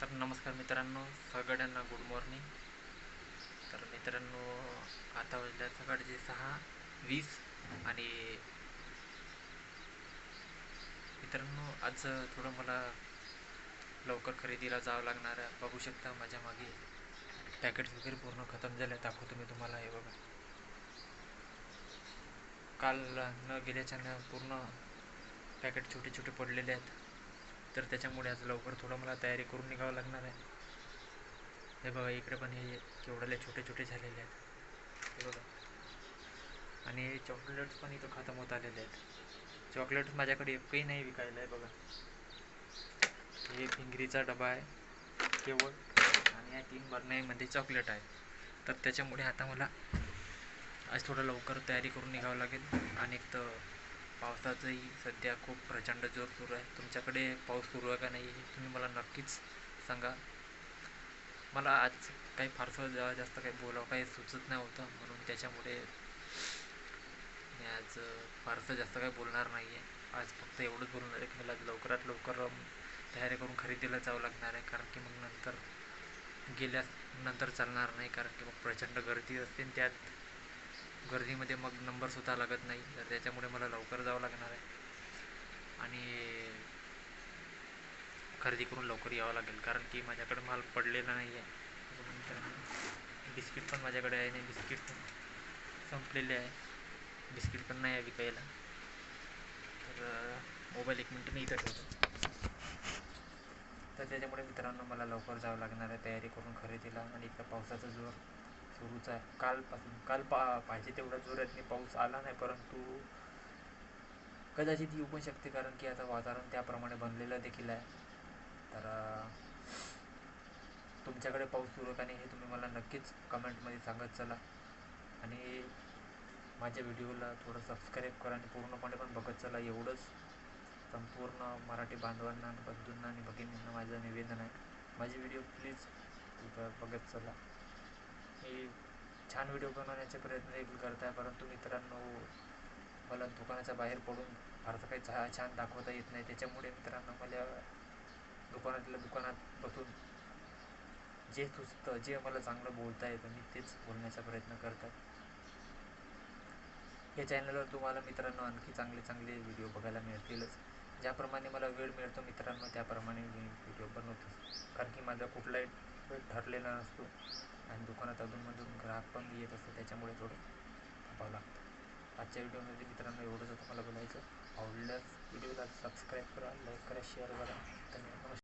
तर नमस्कार मित्रांनो सगळ्यांना गुड मॉर्निंग तर मित्रांनो आता वाजल्या सकाळचे सहा वीस आणि मित्रांनो आज थोडं मला लवकर खरेदीला जावं लागणार आहे. बघू शकता माझ्या मागे पॅकेट्स वगैरे पूर्ण खतम झाले दाखवतो मी तुम्हाला हे बघा. काल न गेल्याच्यानं पूर्ण पॅकेट छोटे छोटे पडलेले आहेत. तर त्याच्यामुळे आज लवकर थोडं मला तयारी करून निघावं लागणार आहे. हे बघा इकडे पण हे केवढाले छोटे छोटे झालेले आहेत. हे बघा. आणि चॉकलेट्स पण इथं खतम होत आलेले आहेत. चॉकलेट्स माझ्याकडे एकही नाही विकायला आहे बघा. हे फिंगरीचा डबा आहे केवळ. आणि या तीन बरण्यामध्ये चॉकलेट आहे. तर त्याच्यामुळे आता मला आज थोडं लवकर तयारी करून निघावं लागेल. आणि एक तर पावसाचंही सध्या खूप प्रचंड जोर सुरू आहे. तुमच्याकडे पाऊस सुरू आहे का नाही हे तुम्ही मला नक्कीच सांगा. मला आज काही फारसं जा जास्त काही बोलावं काही सुचत नाही होतं म्हणून त्याच्यामुळे मी आज फारसं जास्त काही बोलणार नाही आहे. आज फक्त एवढंच बोलणार आहे की मला लवकरात लवकर तयारी करून खरेदीला जावं लागणार आहे. कारण की मग नंतर गेल्यास नंतर चालणार नाही. कारण की मग प्रचंड गर्दी असते त्यात गर्दीमध्ये मग नंबरसुद्धा लागत नाही. तर त्याच्यामुळे मला लवकर जावं लागणार आहे. आणि खरेदी करून लवकर यावं लागेल. कारण की माझ्याकडे माल पडलेला नाही आहे बिस्किट पण माझ्याकडे आहे नाही बिस्किट पण संपलेले आहे. बिस्किट पण नाही आहे विकायला. तर मोबाईल एक मिनटं मी इथं ठेवतो. तर त्याच्यामुळे मित्रांनो मला लवकर जावं लागणार आहे. तयारी करून खरेदीला आणि इथं पावसाचा जोर. सुरूच आहे. कालपासून काल पा पाहिजे तेवढ्या जोरात पाऊस आला नाही परंतु कदाचित येऊ पण शकते कारण की आता वातावरण त्याप्रमाणे बनलेलं देखील आहे. तर तुमच्याकडे पाऊस सुरू का नाही हे तुम्ही मला नक्कीच कमेंटमध्ये सांगत चला. आणि माझ्या व्हिडिओला थोडं सबस्क्राईब करा आणि पूर्णपणे पण बघत चला. एवढंच संपूर्ण मराठी बांधवांना बंधूंना आणि भगिनींना माझं निवेदन आहे. माझे व्हिडिओ प्लीज बघत चला. मी छान व्हिडिओ बनवण्याचे प्रयत्न देखील करत आहे परंतु मित्रांनो मला दुकानाच्या बाहेर पडून फारसं काही छा छान दाखवता येत नाही. त्याच्यामुळे मित्रांनो मला दुकानातल्या दुकानात बसून जे सुचतं जे मला चांगलं बोलता येतं मी तेच बोलण्याचा प्रयत्न करतात या चॅनलवर तुम्हाला मित्रांनो आणखी चांगले चांगले व्हिडिओ बघायला मिळतीलच. ज्याप्रमाणे मला वेळ मिळतो मित्रांनो त्याप्रमाणे मी व्हिडिओ बनवतो कारण की माझा कुठलाही वेळ ठरलेला नसतो. आणि दुकानात अधूनमधून ग्राहक पण येत असतो त्याच्यामुळे थोडं थांबावं लागतं. आजच्या व्हिडिओमध्ये मित्रांनो एवढंच. तुम्हाला बोलायचं आवडल्यास व्हिडिओला सबस्क्राईब करा लाईक करा शेअर करा. धन्यवाद.